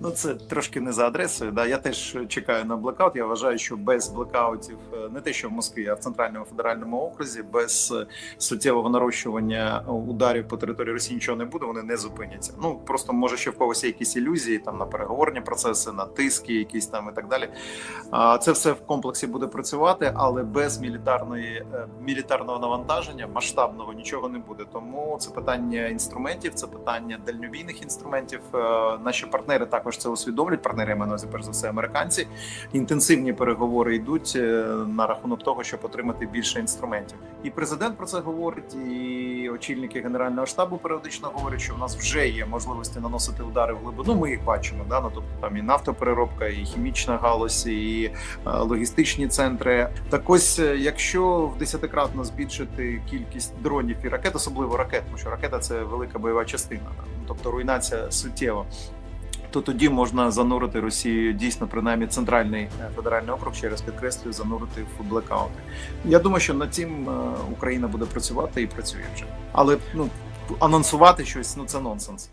Ну, це трошки не за адресою. Да. Я теж чекаю на блекаут. Я вважаю, що без блекаутів е, не те, що в Москві, а в центральному федеральному окрузі, без е, суттєвого нарощування ударів по території Росії нічого не буде. Вони не зупиняться. Ну просто може ще в когось є якісь ілюзії там на переговорні процеси, на тиски, якісь там і так далі. Це все в комплексі буде працювати, але без мілітарної е, мілітарного навантаження масштабного нічого не буде. Тому це питання інструментів, це питання дальнобійних інструментів. Наші партнери також це усвідомлюють. Партнери маю перш за все, американці. Інтенсивні переговори йдуть е, на рахунок того, щоб отримати більше інструментів. І президент про це говорить, і очільники генерального штабу періодично говорять, що в нас вже є можливості наносити удари в глибину. Ми їх бачимо. Да? Ну, тобто там і нафтопереробка, і хімічна галузь, і е, логістичні центри. Так ось, е, якщо в десятикратно збільшити кількість дронів і ракет, особливо ракет, тому що ракета це велика бойова частина, тобто руйнація суттєва. То тоді можна занурити Росію дійсно принаймні центральний е, федеральний округ, ще раз підкреслюю, занурити в блекаути. Я думаю, що над цим е, Україна буде працювати і працює вже, але ну анонсувати щось ну це нонсенс.